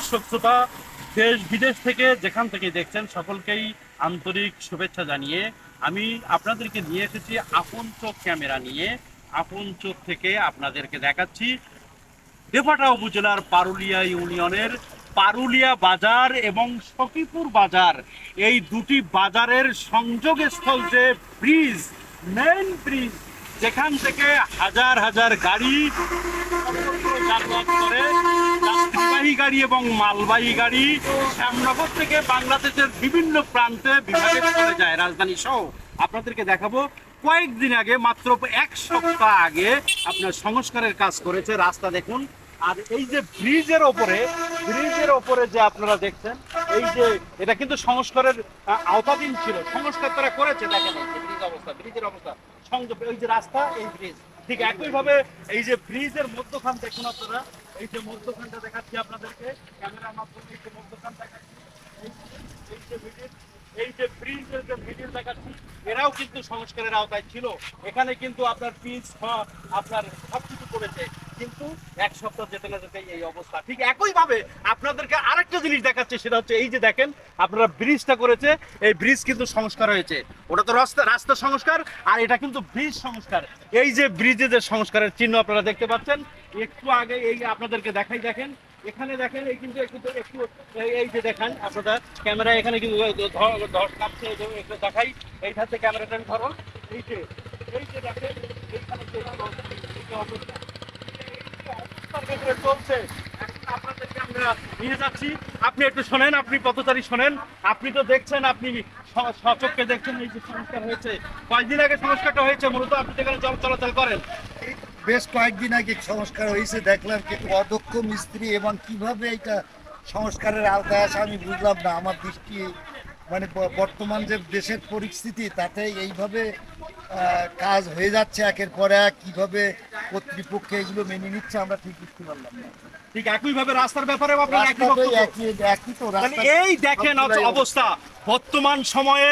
দর্শক দেশ, বিদেশ থেকে যেখান থেকে দেখছেন সকলকেই আন্তরিক শুভেচ্ছা জানিয়ে আমি আপনাদেরকে নিয়ে এসেছি আপন চোখ ক্যামেরা নিয়ে। আপন চোখ থেকে আপনাদেরকে দেখাচ্ছি দেপাটা উপজেলার পারুলিয়া ইউনিয়নের পারুলিয়া বাজার এবং সখীপুর বাজার। এই দুটি বাজারের সংযোগস্থল যে ব্রিজ মেন ব্রিজ যেখান থেকে হাজার হাজার গাড়ি করে যাত্রীবাহী গাড়ি এবং মালবাহী গাড়ি শ্যামনগর থেকে বাংলাদেশের বিভিন্ন প্রান্তে বিভাগে চলে যায় রাজধানী সহ। আপনাদেরকে দেখাবো, কয়েকদিন আগে, মাত্র এক সপ্তাহ আগে আপনার সংস্কারের কাজ করেছে রাস্তা দেখুন। আর এই যে ব্রিজের ওপরে ব্রিজের ওপরে যে আপনারা দেখছেন, এই যে এটা কিন্তু সংস্কারের আওতাধীন ছিল। সংস্কার তারা করেছে, দেখেন ব্রিজ অবস্থা, ব্রিজের অবস্থা। সংযোগ, এই যে রাস্তা, এই ব্রিজ। ঠিক একইভাবে এই যে ব্রিজের মধ্যখান দেখুন আপনারা, এই যে মধ্যখানটা দেখাচ্ছি আপনাদেরকে, ক্যামেরার মাধ্যমে এই যে মধ্যখান দেখাচ্ছি, এই যে- মিডিল এই যে ব্রিজের যে ভিডিও দেখাচ্ছি এরাও কিন্তু সংস্কারের আওতায় ছিল। এখানে কিন্তু আপনার পিচ আপনার সবকিছু করেছে কিন্তু এক সপ্তাহ যেতে না যেতে এই অবস্থা। ঠিক একইভাবে আপনাদেরকে আরেকটা জিনিস দেখাচ্ছে, সেটা হচ্ছে এই যে দেখেন, আপনারা ব্রিজটা করেছে, এই ব্রিজ কিন্তু সংস্কার হয়েছে। ওটা তো রাস্তা রাস্তা সংস্কার, আর এটা কিন্তু ব্রিজ সংস্কার। এই যে ব্রিজে যে সংস্কারের চিহ্ন আপনারা দেখতে পাচ্ছেন, একটু আগে এই আপনাদেরকে দেখাই দেখেন এখানে দেখেন, এই কিন্তু একটু একটু, এই- যে দেখেন আপনারা, ক্যামেরা এখানে কিন্তু একটু দেখাই। এইখান থেকে ক্যামেরাটা ধরো। এই যে এই যে দেখেন, এইখানে চলছে। নিয়ে যাচ্ছি। আপনি একটু শোনেন, আপনি পথচারী শোনেন। আপনি তো দেখছেন, আপনি স- সচক্ষে দেখছেন, এই যে সংস্কার হয়েছে। কয়েকদিন আগে সংস্কারটা হয়েছে, মূলত আপনি যেখানে জল চলাচল করেন। বেশ কয়েকদিন আগে সংস্কার হয়েছে, দেখলাম কিন্তু অদক্ষ মিস্ত্রি এবং কীভাবে এটা সংস্কারের আওতায় আসে আমি বুঝলাম না। আমার দৃষ্টি মানে বর্তমান যে দেশের পরিস্থিতি, তাতে এইভাবে কাজ হয়ে যাচ্ছে একের পর এক। কীভাবে কর্তৃপক্ষ এগুলো মেনে নিচ্ছে আমরা ঠিক বুঝতে পারলাম না। ঠিক একইভাবে রাস্তার ব্যাপারে আপনার একই বক্তব্য। একই একই তো মানে রাস্তা এই দেখেন অবস্থা বর্তমান সময়ে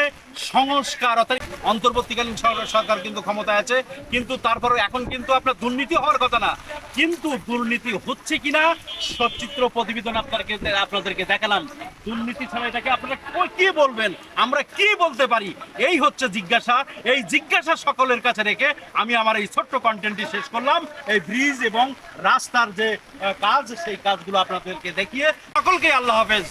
সংস্কার অর্থাৎ অন্তর্বর্তীকালীন সরকার সরকার কিন্তু ক্ষমতায় আছে কিন্তু তারপরে এখন কিন্তু আপনার দুর্নীতি হওয়ার কথা না। কিন্তু দুর্নীতি হচ্ছে কিনা সচিত্র প্রতিবেদন আপনাদেরকে আপনাদেরকে দেখালাম। দুর্নীতি ছাড়া এটাকে আপনারা কি বলবেন? আমরা কি বলতে পারি? এই হচ্ছে জিজ্ঞাসা। এই জিজ্ঞাসা সকলের কাছে রেখে আমি আমার এই ছোট্ট কন্টেন্টটি শেষ করলাম। এই ব্রিজ এবং রাস্তার যে কাজ, সেই কাজগুলো আপনাদেরকে দেখিয়ে সকলকে আল্লাহ হাফেজ।